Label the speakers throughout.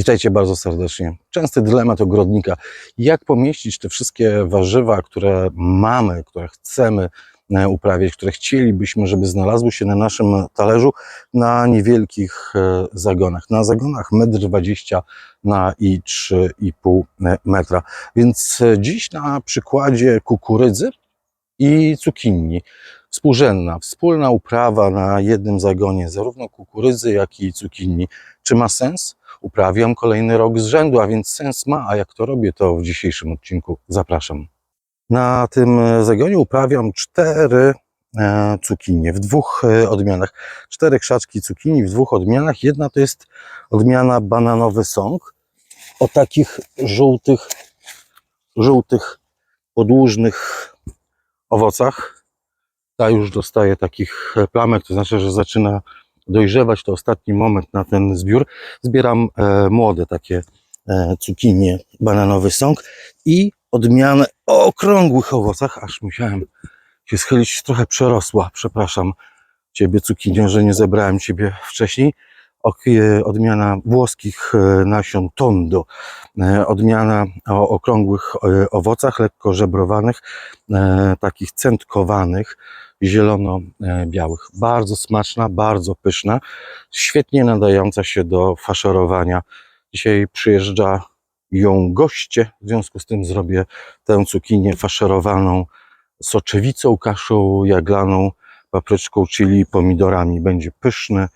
Speaker 1: Witajcie bardzo serdecznie. Częsty dylemat ogrodnika. Jak pomieścić te wszystkie warzywa, które mamy, które chcemy e, uprawiać, które chcielibyśmy, żeby znalazły się na naszym talerzu na niewielkich e, zagonach. Na zagonach 1,20 m na i 3,5 metra. Więc e, dziś na przykładzie kukurydzy i cukinii. Współrzędna, wspólna uprawa na jednym zagonie, zarówno kukurydzy, jak i cukinii. Czy ma sens? Uprawiam kolejny rok z rzędu, a więc sens ma. A jak to robię, to w dzisiejszym odcinku zapraszam. Na tym e, zagonie uprawiam cztery e, cukinie w dwóch e, odmianach. Cztery krzaczki cukinii w dwóch odmianach. Jedna to jest odmiana bananowy song o takich żółtych, żółtych, podłużnych owocach. Ta już dostaje takich plamek, to znaczy, że zaczyna dojrzewać. To ostatni moment na ten zbiór. Zbieram e, młode takie e, cukinie, bananowy sąk i odmianę o okrągłych owocach, aż musiałem się schylić, trochę przerosła, przepraszam Ciebie cukinio, że nie zebrałem Ciebie wcześniej. E, odmiana włoskich e, nasion tondo, e, odmiana o okrągłych owocach, lekko żebrowanych, takich centkowanych, zielono-białych. Bardzo smaczna, bardzo pyszna, świetnie nadająca się do faszerowania. Dzisiaj przyjeżdża ją goście, w związku z tym zrobię tę cukinię faszerowaną soczewicą, kaszą jaglaną, papryczką, chili, pomidorami. Będzie pyszny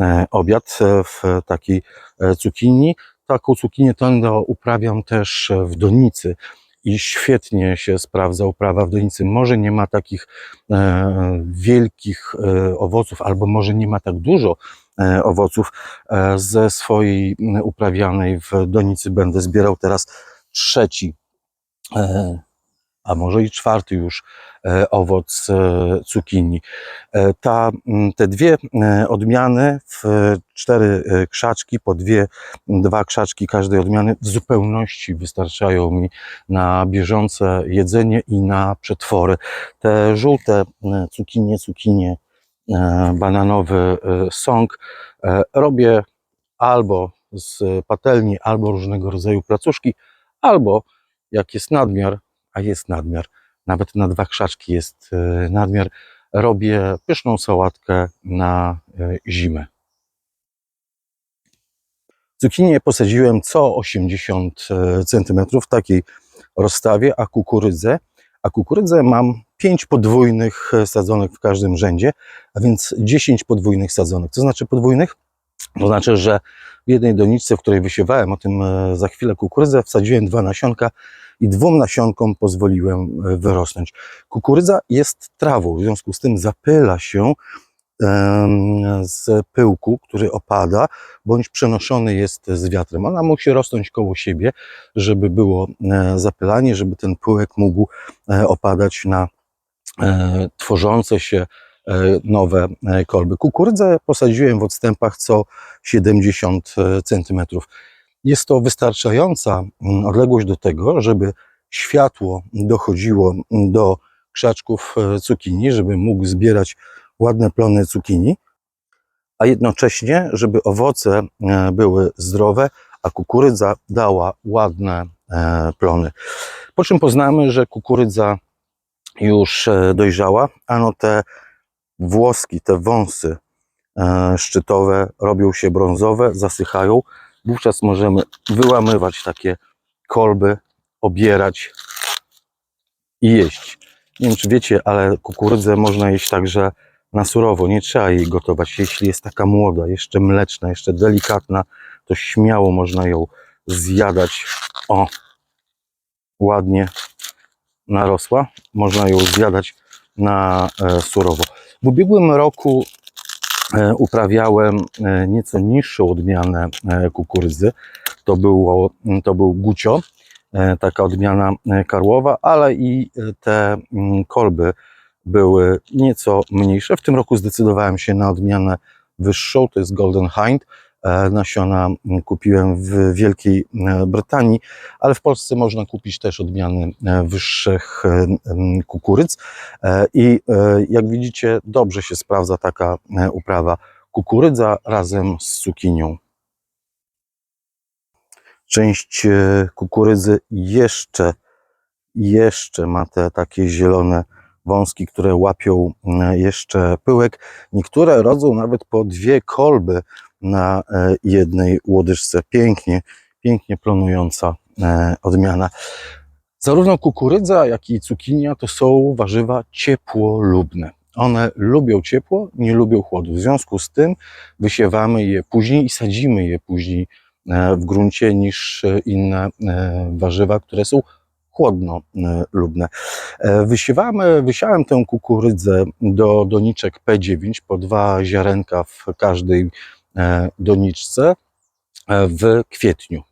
Speaker 1: e, obiad e, w takiej e, cukinii. Taką cukinię tondo uprawiam też e, w donicy i świetnie się sprawdza uprawa w donicy. Może nie ma takich e, wielkich e, owoców, albo może nie ma tak dużo e, owoców e, ze swojej uprawianej w donicy. Będę zbierał teraz trzeci, e, a może i czwarty już e, owoc e, cukinii. E, ta, te dwie odmiany, w cztery krzaczki, po dwie, dwa krzaczki każdej odmiany w zupełności wystarczają mi na bieżące jedzenie i na przetwory. Te żółte cukinie, cukinie, bananowy sąk robię albo z patelni, albo różnego rodzaju placuszki, albo jak jest nadmiar, a jest nadmiar, nawet na dwa krzaczki jest e, nadmiar, robię pyszną sałatkę na e, zimę. Cukinię posadziłem co 80 cm w takiej rozstawie, a kukurydzę, a kukurydzę mam 5 podwójnych e, sadzonek w każdym rzędzie, a więc 10 podwójnych sadzonek. Co znaczy podwójnych? To znaczy, że w jednej doniczce, w której wysiewałem, o tym za chwilę kukurydzę, wsadziłem dwa nasionka i dwóm nasionkom pozwoliłem e, wyrosnąć. Kukurydza jest trawą, w związku z tym zapyla się z pyłku, który opada, bądź przenoszony jest z wiatrem. Ona musi rosnąć koło siebie, żeby było e, zapylanie, żeby ten pyłek mógł e, opadać na tworzące się nowe kolby. Kukurydzę posadziłem w odstępach co 70 cm. Jest to wystarczająca mm, odległość do tego, żeby światło dochodziło do krzaczków e, cukinii, żeby mógł zbierać ładne plony cukinii, a jednocześnie, żeby owoce e, były zdrowe, a kukurydza dała ładne e, plony. Po czym poznamy, że kukurydza już dojrzała, ano te włoski, te wąsy szczytowe robią się brązowe, zasychają. Wówczas możemy wyłamywać takie kolby, obierać i jeść. Nie wiem, czy wiecie, ale kukurydzę można jeść także na surowo. Nie trzeba jej gotować. Jeśli jest taka młoda, jeszcze mleczna, jeszcze delikatna, to śmiało można ją zjadać. O, ładnie narosła. Można ją zjadać na e, surowo. W ubiegłym roku uprawiałem e, nieco niższą odmianę e, kukurydzy. To, było, to był gucio, e, taka odmiana e, karłowa, ale i e, te mm, kolby były nieco mniejsze. W tym roku zdecydowałem się na odmianę wyższą, to jest Golden Hind. E, Nasiona mm, kupiłem w Wielkiej e, Brytanii, ale w Polsce można kupić też odmiany e, wyższych kukurydz. I jak widzicie, dobrze się sprawdza taka uprawa kukurydza razem z cukinią. Część kukurydzy jeszcze, jeszcze ma te takie zielone wąski, które łapią jeszcze pyłek. Niektóre rodzą nawet po dwie kolby na e, jednej łodyżce. Pięknie, pięknie plonująca e, odmiana. Zarówno kukurydza, jak i cukinia to są warzywa ciepłolubne. One lubią ciepło, nie lubią chłodu. W związku z tym wysiewamy je później i sadzimy je później e, w gruncie niż inne warzywa, które są chłodnolubne. Wysiewamy, wysiałem tę kukurydzę do doniczek P9 po dwa ziarenka w każdej doniczce e, w kwietniu.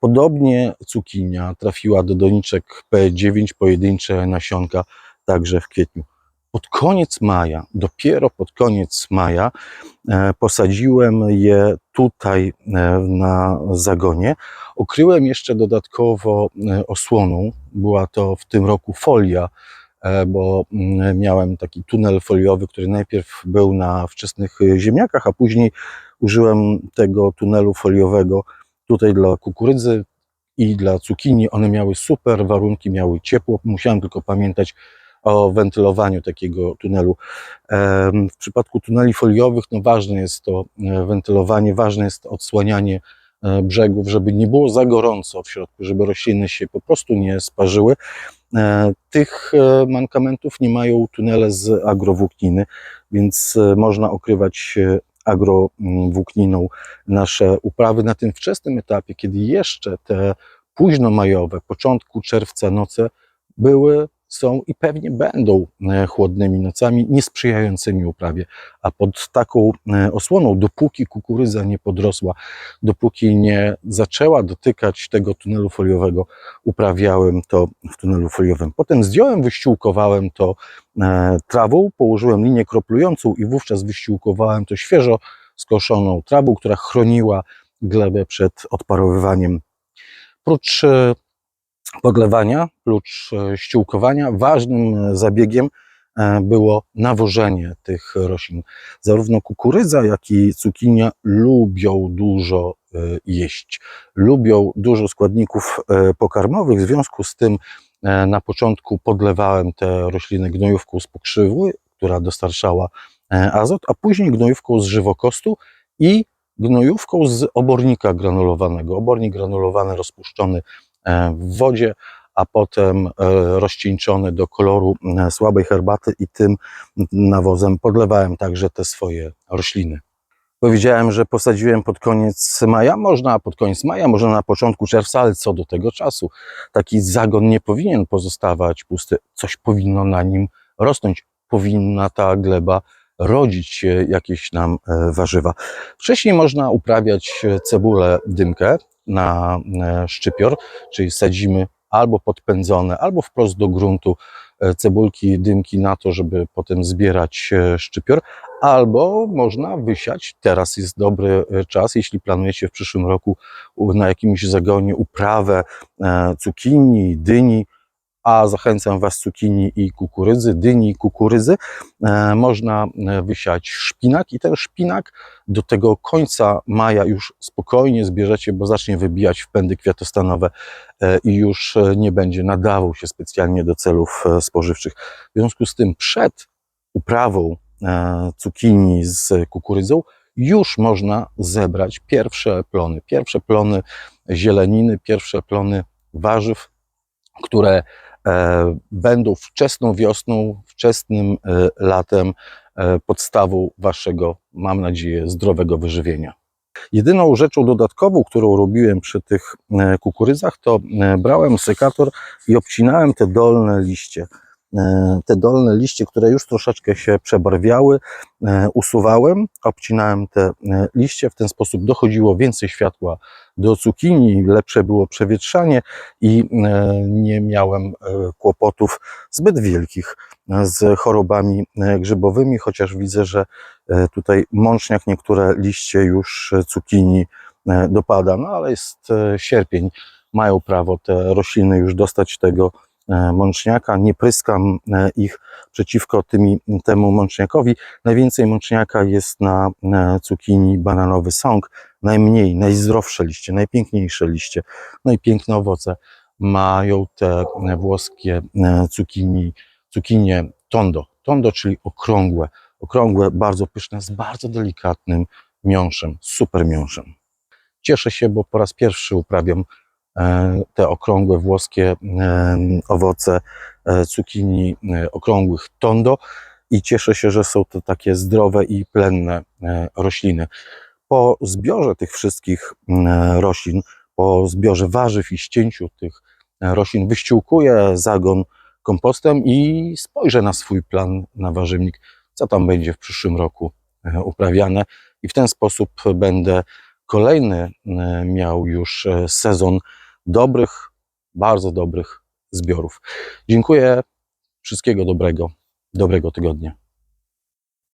Speaker 1: Podobnie cukinia trafiła do doniczek P9, pojedyncze nasionka także w kwietniu. Pod koniec maja, dopiero pod koniec maja, e, posadziłem je tutaj e, na zagonie. Okryłem jeszcze dodatkowo e, osłoną. Była to w tym roku folia, e, bo mm, miałem taki tunel foliowy, który najpierw był na wczesnych e, ziemniakach, a później użyłem tego tunelu foliowego tutaj dla kukurydzy i dla cukinii. One miały super warunki, miały ciepło. Musiałem tylko pamiętać o wentylowaniu takiego tunelu. W przypadku tuneli foliowych no ważne jest to e, wentylowanie, ważne jest odsłanianie e, brzegów, żeby nie było za gorąco w środku, żeby rośliny się po prostu nie sparzyły. E, Tych e, mankamentów nie mają tunele z agrowłókniny, więc e, można okrywać e, agrowłókniną nasze uprawy na tym wczesnym etapie, kiedy jeszcze te późnomajowe, początku czerwca noce były, są i pewnie będą e, chłodnymi nocami, niesprzyjającymi uprawie. A pod taką e, osłoną, dopóki kukurydza nie podrosła, dopóki nie zaczęła dotykać tego tunelu foliowego, uprawiałem to w tunelu foliowym. Potem zdjąłem, wyściółkowałem to e, trawą, położyłem linię kroplującą i wówczas wyściółkowałem to świeżo skoszoną trawą, która chroniła glebę przed odparowywaniem. Prócz podlewania, prócz e, ściółkowania, ważnym e, zabiegiem e, było nawożenie tych roślin. Zarówno kukurydza, jak i cukinia lubią dużo jeść. Lubią dużo składników pokarmowych, w związku z tym na początku podlewałem te rośliny gnojówką z pokrzywy, która dostarczała azot, a później gnojówką z żywokostu i gnojówką z obornika granulowanego. Obornik granulowany rozpuszczony w wodzie, a potem e, rozcieńczony do koloru e, słabej herbaty i tym nawozem podlewałem także te swoje rośliny. Powiedziałem, że posadziłem pod koniec maja. Można pod koniec maja, można na początku czerwca, ale co do tego czasu? Taki zagon nie powinien pozostawać pusty. Coś powinno na nim rosnąć. Powinna ta gleba rodzić jakieś nam e, warzywa. Wcześniej można uprawiać e, cebulę dymkę na e, szczypior, czyli sadzimy albo podpędzone, albo wprost do gruntu e, cebulki, dymki na to, żeby potem zbierać e, szczypior, albo można wysiać, teraz jest dobry czas, jeśli planujecie w przyszłym roku na jakimś zagonie uprawę cukinii, dyni, a zachęcam Was cukinii i kukurydzy, dyni i kukurydzy, e, można e, wysiać szpinak i ten szpinak do tego końca maja już spokojnie zbierzecie, bo zacznie wybijać wpędy kwiatostanowe e, i już nie będzie nadawał się specjalnie do celów spożywczych. W związku z tym przed uprawą cukinii z kukurydzą już można zebrać pierwsze plony, pierwsze plony zieleniny, pierwsze plony warzyw, które będą wczesną wiosną, wczesnym e, latem e, podstawą waszego, mam nadzieję, zdrowego wyżywienia. Jedyną rzeczą dodatkową, którą robiłem przy tych e, kukurydzach, to e, brałem sekator i obcinałem te dolne liście. E, Te dolne liście, które już troszeczkę się przebarwiały, e, usuwałem, obcinałem te e, liście. W ten sposób dochodziło więcej światła do cukinii, lepsze było przewietrzanie i nie miałem kłopotów zbyt wielkich z chorobami grzybowymi, chociaż widzę, że tutaj mączniak niektóre liście już cukinii dopada, no ale jest sierpień, mają prawo te rośliny już dostać tego mączniaka, nie pryskam e, ich przeciwko tymi, temu mączniakowi. Najwięcej mączniaka jest na e, cukinii bananowy sąk, najmniej, najzdrowsze liście, najpiękniejsze liście, no i piękne owoce mają te e, włoskie e, cukinii, cukinie tondo. Tondo, czyli okrągłe, okrągłe, bardzo pyszne, z bardzo delikatnym miąższem, super miąższem. Cieszę się, bo po raz pierwszy uprawiam e, te okrągłe włoskie e, owoce e, cukinii e, okrągłych tondo i cieszę się, że są to takie zdrowe i plenne e, rośliny. Po zbiorze tych wszystkich e, roślin, po zbiorze warzyw i ścięciu tych e, roślin wyściółkuję zagon kompostem i spojrzę na swój plan na warzywnik, co tam będzie w przyszłym roku e, uprawiane i w ten sposób będę kolejny e, miał już e, sezon dobrych, bardzo dobrych zbiorów. Dziękuję, wszystkiego dobrego, dobrego tygodnia.